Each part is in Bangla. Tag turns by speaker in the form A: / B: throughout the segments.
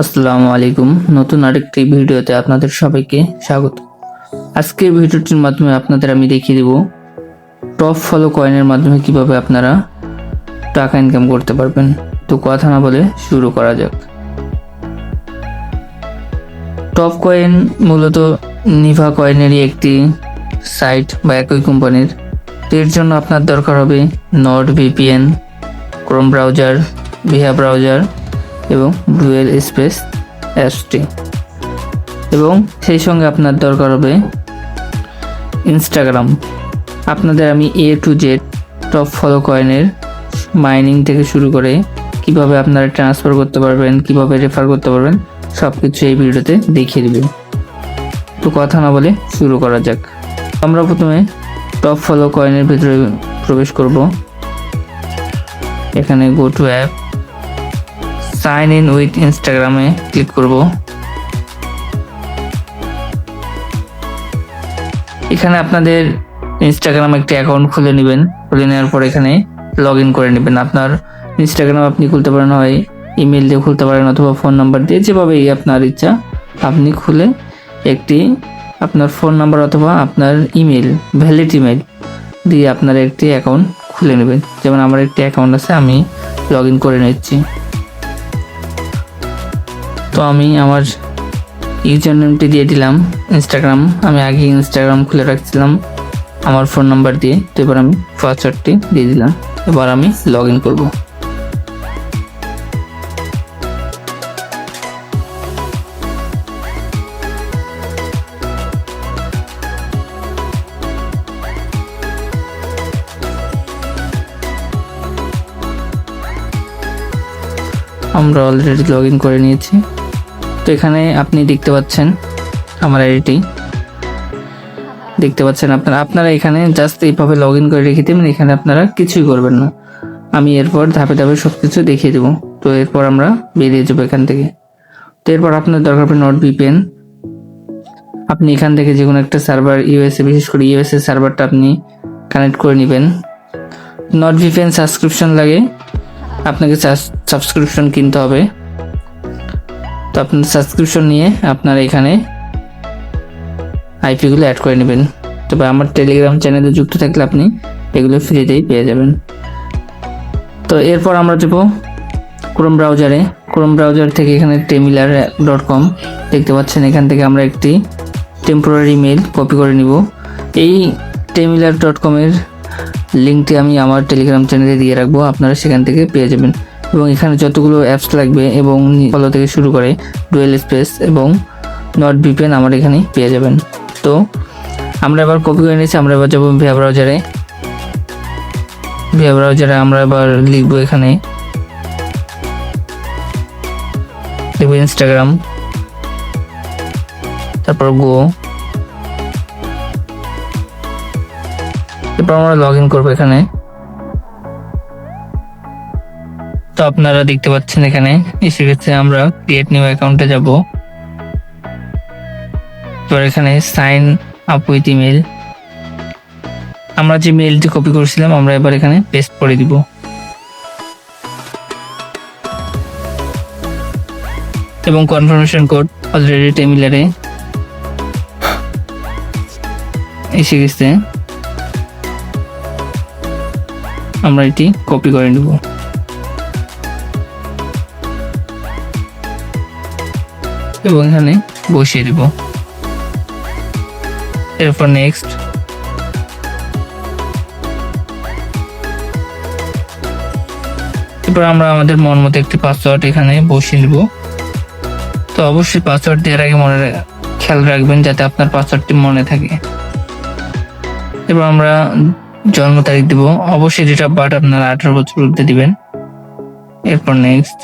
A: আসসালামু আলাইকুম। নতুন আরেকটি ভিডিওতে আপনাদের সবাইকে স্বাগত। আজকের ভিডিওটির মাধ্যমে আপনাদের আমি দেখিয়ে দেব টপ ফলো কয়েনের মাধ্যমে কীভাবে আপনারা টাকা ইনকাম করতে পারবেন। তো কথা না বলে শুরু করা যাক। টপ কয়েন মূলত নিভা কয়েনেরই একটি সাইট বা একই কোম্পানির এর জন্য আপনার দরকার হবে Nord VPN Chrome browser via browser এবং ডুয়েল স্পেস এসটি এবং সেই সঙ্গে আপনার দরকার হবে ইনস্টাগ্রাম আপনাদের আমি A to Z top follow কয়েনের মাইনিং থেকে শুরু করে কীভাবে আপনারা ট্রান্সফার করতে পারবেন, কীভাবে রেফার করতে পারবেন সব কিছু এই ভিডিওতে দেখিয়ে দেবে। তো কথা না বলে শুরু করা যাক। আমরা প্রথমে টপ ফলো কয়েনের ভিতরে প্রবেশ করব। এখানে go to app sign in with ইনস্টাগ্রামে ক্লিক করব। এখানে আপনাদের ইনস্টাগ্রাম একটি অ্যাকাউন্ট খুলে নেবেন। খুলে নেওয়ার পর এখানে লগ ইন করে নেবেন। আপনার ইনস্টাগ্রাম আপনি খুলতে পারেন, হয় ইমেল দিয়ে খুলতে পারেন অথবা ফোন নাম্বার দিয়ে যেভাবেই আপনার ইচ্ছা আপনি খুলে একটি আপনার ফোন নাম্বার অথবা আপনার ইমেল ভ্যালিড ইমেল দিয়ে আপনার একটি অ্যাকাউন্ট খুলে নেবেন। যেমন আমার একটি অ্যাকাউন্ট আছে, আমি লগ ইন করে নিচ্ছি। তো আমি আমার ইউজার নেমটি দিয়ে দিলাম ইনস্টাগ্রাম আমি আগে ইনস্টাগ্রাম খুলে রাখছিলাম, আমার ফোন নাম্বার দিয়ে। তো এবার আমি পাসওয়ার্ডটি দিয়ে দিলাম। এবার আমি লগ ইন করব। আমরা অলরেডি লগ ইন করে নিয়েছি। তো এখানে আপনি দেখতে পাচ্ছেন আমার আইডিটি দেখতে পাচ্ছেন আপনারা আপনারা এখানে জাস্ট এইভাবে লগ ইন করে রেখে দেবেন, এখানে আপনারা কিছুই করবেন না। আমি এরপর ধাপে ধাপে সব কিছু দেখিয়ে দেবো। তো এরপর আমরা বেরিয়ে যাব এখান থেকে। তো এরপর আপনার দরকার পড়ে নট ভিপিএন আপনি এখান থেকে যে কোনো একটা সার্ভার ইউএসএ বিশেষ করে ইউএসএ সার্ভারটা আপনি কানেক্ট করে নেবেন। নট ভিপিএন সাবস্ক্রিপশন লাগে। আপনাকে সাবস্ক্রিপশন কিনতে হবে। তো আপনার সাবস্ক্রিপশন নিয়ে আপনার এখানে আইপিগুলো অ্যাড করে নেবেন। তবে আমার টেলিগ্রাম চ্যানেলে যুক্ত থাকলে আপনি এগুলো ফ্রিতেই পেয়ে যাবেন। তো এরপর আমরা যাব ক্রোম ব্রাউজারে ক্রোম ব্রাউজার থেকে এখানে টেমিলার ডট কম দেখতে পাচ্ছেন। এখান থেকে আমরা একটি টেম্পোরারি মেল কপি করে নিব। এই টেমিলার ডট কমের লিঙ্কটি আমি আমার টেলিগ্রাম চ্যানেলে দিয়ে রাখব। আপনারা সেখান থেকে পেয়ে যাবেন। এবং এখানে যতগুলো অ্যাপস লাগবে এবং ফলো থেকে শুরু করে ডুয়েল স্পেস এবং নট ভিপিএন আমার এখানে পেয়ে যাবেন। তো আমরা এবার কপি করে নিয়েছি, আমরা এবার যাব ভিয়া ব্রাউজারে ভিয়া ব্রাউজারে আমরা এবার লিখব এখানে, লিখব ইনস্টাগ্রাম তারপর গো তারপর আমরা লগ ইন করব এখানে। তো আপনারা দেখতে পাচ্ছেন এখানে গেছে আমরা ক্রিয়েট নিউ অ্যাকাউন্টে যাব। এবার এখানে সাইন আপ উইথ ইমেল আমরা যে মেলটি কপি করেছিলাম, আমরা এবার এখানে পেস্ট করে দিব। এবং কনফার্মেশন কোড অলরেডি টেমিলারে এসে গেছে আমরা এটি কপি করে নেব। এবং এখানে বসিয়ে দিব। এরপর নেক্সট এরপর আমরা আমাদের মন মতো একটি পাসওয়ার্ড এখানে বসিয়ে নেব তো অবশ্যই পাসওয়ার্ড দেওয়ার আগে মনে খেয়াল রাখবেন যাতে আপনার পাসওয়ার্ডটি মনে থাকে। এবার আমরা জন্ম তারিখ দিব। অবশ্যই ডেট অফ বার্থ আপনারা আঠারো বছর ঊর্ধ্বে দিবেন। এরপর নেক্সট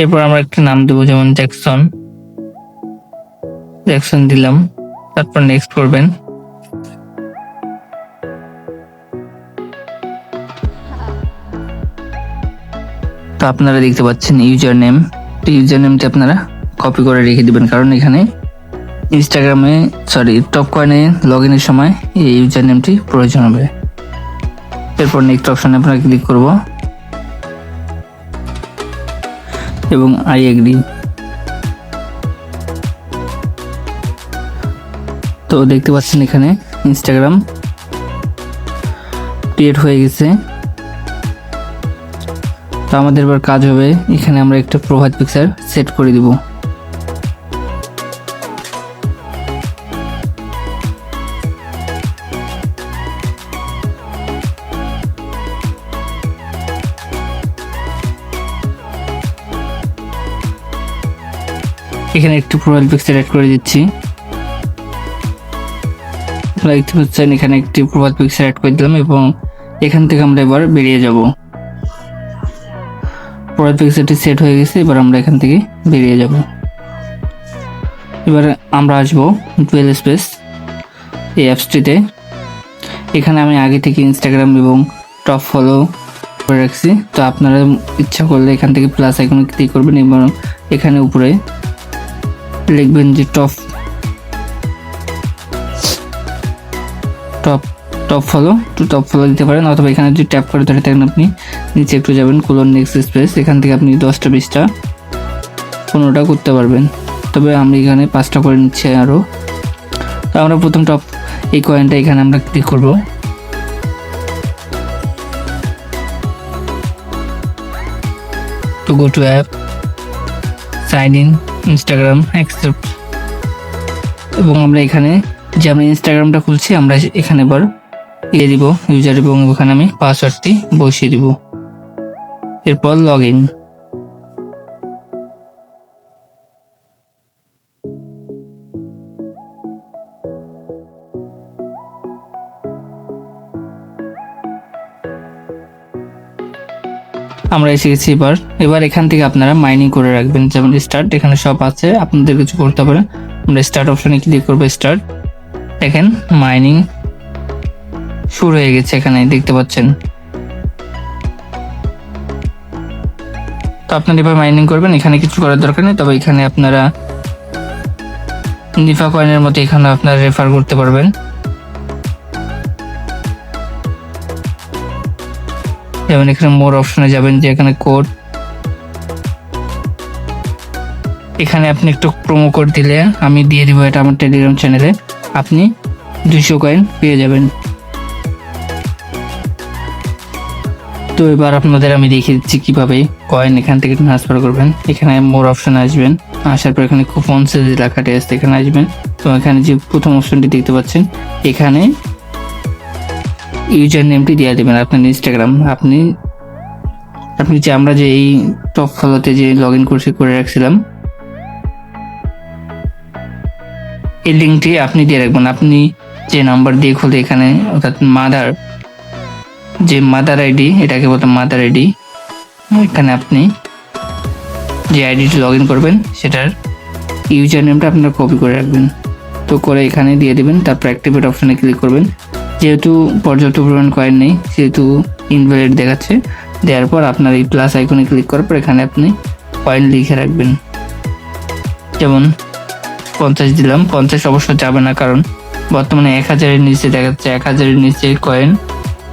A: এরপর আমরা একটা নাম দেবো, যেমন জ্যাকসন। জ্যাকসন দিলাম। তারপর নেক্সট করবেন। তো আপনারা দেখতে পাচ্ছেন ইউজার নেম তো ইউজার নেমটি আপনারা কপি করে রেখে দিবেন, কারণ এখানে ইনস্টাগ্রামে সরি টপ কয়েনে লগ ইনের সময় এই ইউজার নেমটি প্রয়োজন হবে। এরপর নেক্সট অপশানে আপনারা ক্লিক করব। এবং আই এগ্রি তো দেখতে পাচ্ছেন এখানে ইনস্টাগ্রাম ক্রিয়েট হয়ে গেছে। তো আমাদের এবার কাজ হবে, এখানে আমরা একটা প্রোফাইল পিকচার সেট করে দিব। এখানে একটু প্রোফাইল পিকচার অ্যাড করে দিচ্ছি। আপনারা দেখতে পাচ্ছেন, এখানে একটি প্রোফাইল পিকচার অ্যাড করে দিলাম এবং এখান থেকে আমরা এবার বেরিয়ে যাব। প্রোফাইল পিকচারটি সেট হয়ে গেছে, এবার আমরা এখান থেকে বেরিয়ে যাব। এবার আমরা আসব টুয়েল স্পেস এই অ্যাপসটিতে। এখানে আমি আগে থেকে ইনস্টাগ্রাম এবং টপ ফলো করে রাখছি। তো আপনারা ইচ্ছা করলে এখান থেকে প্লাস আইকনে ক্লিক করবেন এবং এখানে উপরে লিখবেন যে top. Top top follow to top follow দিতে পারেন, অথবা এখানে যদি ট্যাপ করে ধরে থাকেন আপনি, নিচে একটু যাবেন, কোলন নেক্সট স্পেস এখান থেকে আপনি দশটা, বিশটা, পনেরোটা করতে পারবেন। তবে আমি এখানে পাঁচটা করে নিচ্ছি আরও তো আমরা প্রথম টপ এই কয়েনটা এখানে আমরা ক্লিক করব। To go to app sign in Instagram accept এবং আমরা এখানে যে আমরা ইনস্টাগ্রামটা খুলছি, আমরা এখানে এবার দিয়ে দিব ইউজার এবং ওখানে আমি পাসওয়ার্ডটি বসিয়ে দিব। এরপর লগ ইন আমরা এসে গেছি এবার। এবার এখান থেকে আপনারা মাইনিং করে রাখবেন। যেমন স্টার্ট এখানে সব আছে। আপনাদের কিছু করতে পারেন আমরা স্টার্ট অপশনে ক্লিক করব স্টার্ট দেখেন মাইনিং শুরু হয়ে গেছে এখানে, দেখতে পাচ্ছেন। তো আপনারা এবার মাইনিং করবেন, এখানে কিছু করার দরকার নেই। তবে এখানে আপনারা নিফা কয়েনের মতো এখানে আপনারা রেফার করতে পারবেন। যেমন এখানে মোর অপশনে যাবেন যে এখানে কোড এখানে আপনি একটু প্রোমো কোড দিলে আমি দিয়ে দিব এটা আমার টেলিগ্রাম চ্যানেলে আপনি দুশো কয়েন পেয়ে যাবেন। তো এবার আপনাদের আমি দেখিয়ে দিচ্ছি কীভাবে কয়েন এখান থেকে ট্রান্সফার করবেন। এখানে মোর অপশন আসবেন। আসার পর এখানে কুপন সেজ লেখাটি আসছে এখানে আসবেন। তো এখানে যে প্রথম অপশনটি দেখতে পাচ্ছেন, এখানে ইউজার নেমটি দিয়ে দেবেন আপনার ইনস্টাগ্রাম আপনি আপনি যে আমরা যে এই টপ ফলোতে যে লগ ইন করছি, করে রাখছিলাম, এই লিঙ্কটি আপনি দিয়ে রাখবেন। আপনি যে নাম্বার দিয়ে খুলে এখানে, অর্থাৎ মাদার যে মাদার আইডি এটাকে বলতে মাদার আইডি এখানে আপনি যে আইডিটি লগ ইন করবেন, সেটার ইউজার নেমটা আপনারা কপি করে রাখবেন। তো করে এখানে দিয়ে দেবেন, তারপর অ্যাক্টিভেট অপশানে ক্লিক করবেন। যেহেতু পর্যাপ্ত পরিমাণ কয়েন নেই, সেহেতু ইনভ্যালিড দেখাচ্ছে। দেওয়ার পর আপনার এই প্লাস আইকনে ক্লিক করার পর এখানে আপনি কয়েন লিখে রাখবেন। যেমন পঞ্চাশ দিলাম, পঞ্চাশ অবশ্য যাবে না কারণ বর্তমানে এক হাজারের নিচে দেখা যাচ্ছে এক হাজারের নিচে কয়েন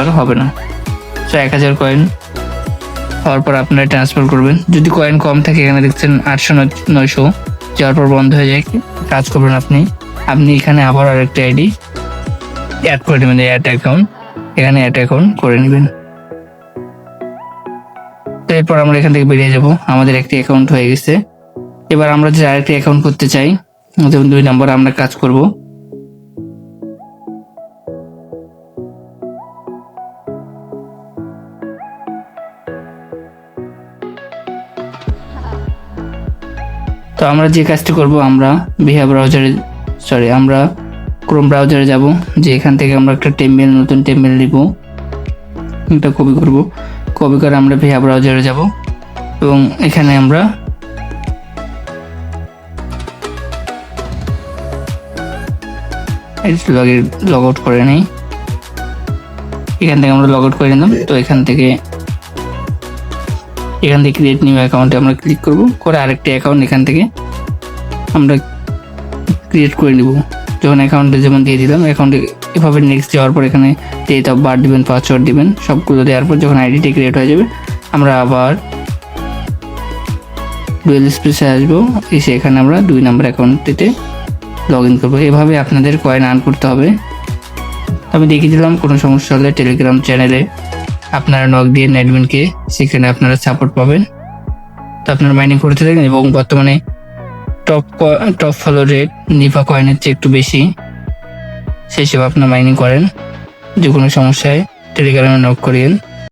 A: আর হবে না। তো এক হাজার কয়েন হওয়ার পর আপনারা ট্রান্সফার করবেন। যদি কয়েন কম থাকে, এখানে দেখছেন আটশো নয়শো যাওয়ার পর বন্ধ হয়ে যায়। কাজ করবেন আপনি। আপনি এখানে আবার আরেকটা আইডি অ্যাড করে নেবেন অ্যাড অ্যাকাউন্ট এখানে অ্যাড অ্যাকাউন্ট করে নেবেন। এরপর আমরা এখান থেকে বেরিয়ে যাব। আমাদের একটি অ্যাকাউন্ট হয়ে গেছে। এবার আমরা যে আরেকটি অ্যাকাউন্ট করতে চাই, যেমন দুই নম্বর আমরা কাজ করব। তো আমরা যে কাজটি করব, আমরা বিহা ব্রাউজারে সরি আমরা ক্রোম ব্রাউজারে যাব, যে এখান থেকে আমরা একটা টেম্বেল নতুন টেম্বেল নিব। এটা কপি করব। কপি করে আমরা ভিয়া ব্রাউজারে যাব। এবং এখানে আমরা লগ আউট করে নিই। এখান থেকে আমরা লগ আউট করে নিলাম। তো এখান থেকে এখান থেকে ক্রিয়েট নিউ অ্যাকাউন্টে আমরা ক্লিক করব। করে আরেকটি অ্যাকাউন্ট এখান থেকে আমরা ক্রিয়েট করে নিব। যখন অ্যাকাউন্টে যেমন দিয়ে দিলাম অ্যাকাউন্টে এভাবে নেক্সট যাওয়ার পর এখানে ডেট অফ বার্থ দিবেন পাসওয়ার্ড দিবেন, সবগুলো দেওয়ার পর যখন আইডিটি ক্রিয়েট হয়ে যাবে, আমরা আবার ডুয়েল স্পেসে আসব, এসে এখানে আমরা দুই নাম্বার অ্যাকাউন্টটিতে লগ ইন করব। এভাবে আপনাদের কয়েন আর্ন করতে হবে। আমি দেখিয়ে দিলাম, কোনো সমস্যা হলে টেলিগ্রাম চ্যানেলে আপনারা নক দিয়ে নেটবিনকে সেখানে আপনারা সাপোর্ট পাবেন। তো আপনারা মাইনিং করতে থাকেন এবং বর্তমানে টপ টপ ফলো রেট নিফা কয়েনের চেয়ে একটু বেশি। সেই হিসেবে আপনার মাইনিং করেন। যে কোনো সমস্যায় টেলিগ্রামে নক করিয়েন।